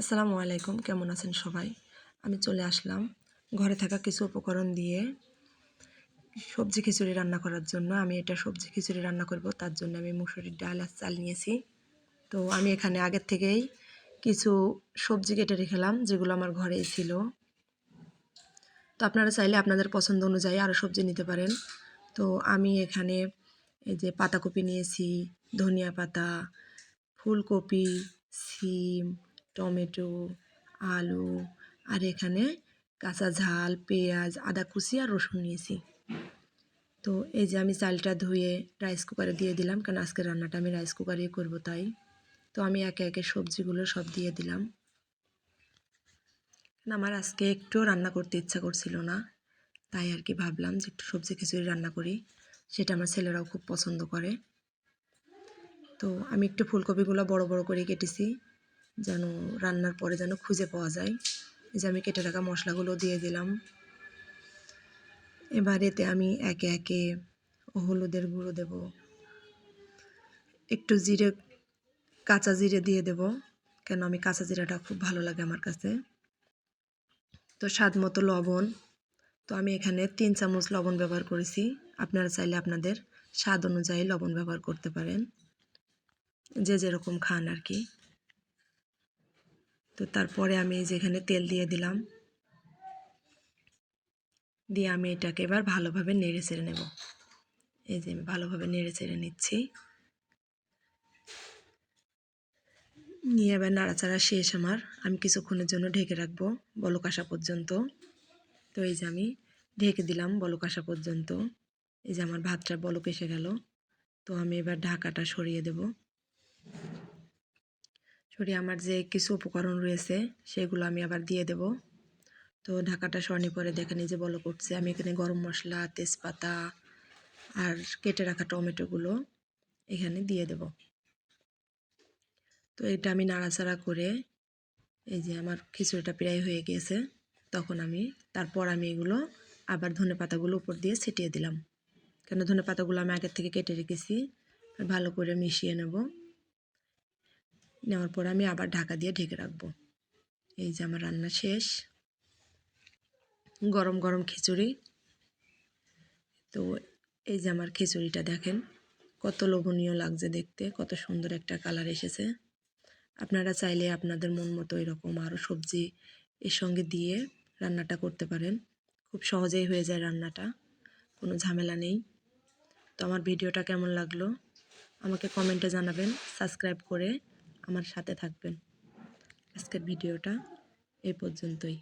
আসসালামু আলাইকুম, কেমন আছেন সবাই? আমি চলে আসলাম ঘরে থাকা কিছু উপকরণ দিয়ে সবজি খিচুড়ি রান্না করার জন্য। আমি এটা সবজি খিচুড়ি রান্না করব, তার জন্য আমি মুসুরির ডাল আর চাল নিয়েছি। তো আমি এখানে আগের থেকেই কিছু সবজি কেটে রেখেলাম, যেগুলো আমার ঘরেই ছিল। তো আপনারা চাইলে আপনাদের পছন্দ অনুযায়ী আরও সবজি নিতে পারেন। তো আমি এখানে এই যে পাতাকপি নিয়েছি, ধনিয়া পাতা, ফুলকপি, সিম টমেটো, আলু আর এখানে কাঁচা ঝাল, পেঁয়াজ, আদা কুচি আর রসুন নিয়েছি। তো এই যে আমি চালটা ধুয়ে রাইস কুকারে দিয়ে দিলাম, কারণ আজকে রান্নাটা আমি রাইস কুকারেই করব তাই। তো আমি একে একে সবজিগুলো সব দিয়ে দিলাম। আমার আজকে একটু রান্না করতে ইচ্ছা করছিল না, তাই আর কি ভাবলাম যে একটু সবজি খিচুড়ি রান্না করি, সেটা আমার ছেলেরাও খুব পছন্দ করে। তো আমি একটু ফুলকপিগুলো বড় বড় করে কেটেছি যেন রান্নার পরে যেন খুঁজে পাওয়া যায়। এই যে আমি কেটে রাখা মশলাগুলো দিয়ে দিলাম। এবার এতে আমি একে একে হলুদের গুঁড়ো দেব। একটু জিরে, কাঁচা জিরে দিয়ে দেব, কেন আমি কাঁচা জিরাটা খুব ভালো লাগে আমার কাছে। তো স্বাদ মতো লবণ। তো আমি এখানে তিন চামচ লবণ ব্যবহার করেছি। আপনারা চাইলে আপনাদের স্বাদ অনুযায়ী লবণ ব্যবহার করতে পারেন। যে যেরকম খান আর কি। তো তারপরে আমি যেখানে তেল দিয়ে দিলাম। দিয়ে আমি এটাকে এবার ভালোভাবে নেড়ে চেড়ে নেব। এই যে আমি ভালোভাবে নেড়ে চেড়ে নিচ্ছি। নিয়ে এবার নাড়াচাড়া শেষ আমার। আমি কিছুক্ষণের জন্য ঢেকে রাখব বলক আসা পর্যন্ত। তো এই যে আমি ঢেকে দিলাম বলক আসা পর্যন্ত। এই যে আমার ভাতটা বলক এসে গেল। তো আমি এবার ঢাকাটা সরিয়ে দেব। সরিয়ে আমার যে কিছু উপকরণ রয়েছে, সেগুলো আমি আবার দিয়ে দেব। তো ঢাকাটা সরানি পরে দেখে নিজে বলো করছে আমি এখানে গরম মশলা, তেজপাতা আর কেটে রাখা টমেটোগুলো এখানে দিয়ে দেব। তো এটা আমি নাড়াচাড়া করে, এই যে আমার খিচুড়িটা প্রায় হয়ে গিয়েছে তখন আমি, তারপর আমি এগুলো আবার ধনে পাতাগুলো উপর দিয়ে ছিটিয়ে দিলাম। কেন, ধনে পাতাগুলো আমি আগের থেকে কেটে রেখেছি ভালো করে মিশিয়ে নেব। নেওয়ার পর আমি আবার ঢাকা দিয়ে ঢেকে রাখব। এই যে আমার রান্না শেষ। গরম গরম খিচুড়ি। তো এই যে আমার খিচুড়িটা দেখেন, কত লোভনীয় লাগছে দেখতে, কত সুন্দর একটা কালার এসেছে। আপনারা চাইলে আপনাদের মন মতো এরকম আরও সবজি এর সঙ্গে দিয়ে রান্নাটা করতে পারেন। খুব সহজেই হয়ে যায় রান্নাটা, কোনো ঝামেলা নেই। তো আমার ভিডিওটা কেমন লাগল? আমাকে কমেন্টে জানাবেন, সাবস্ক্রাইব করে আমার সাথে থাকবেন। আজকের ভিডিওটা এই পর্যন্তই।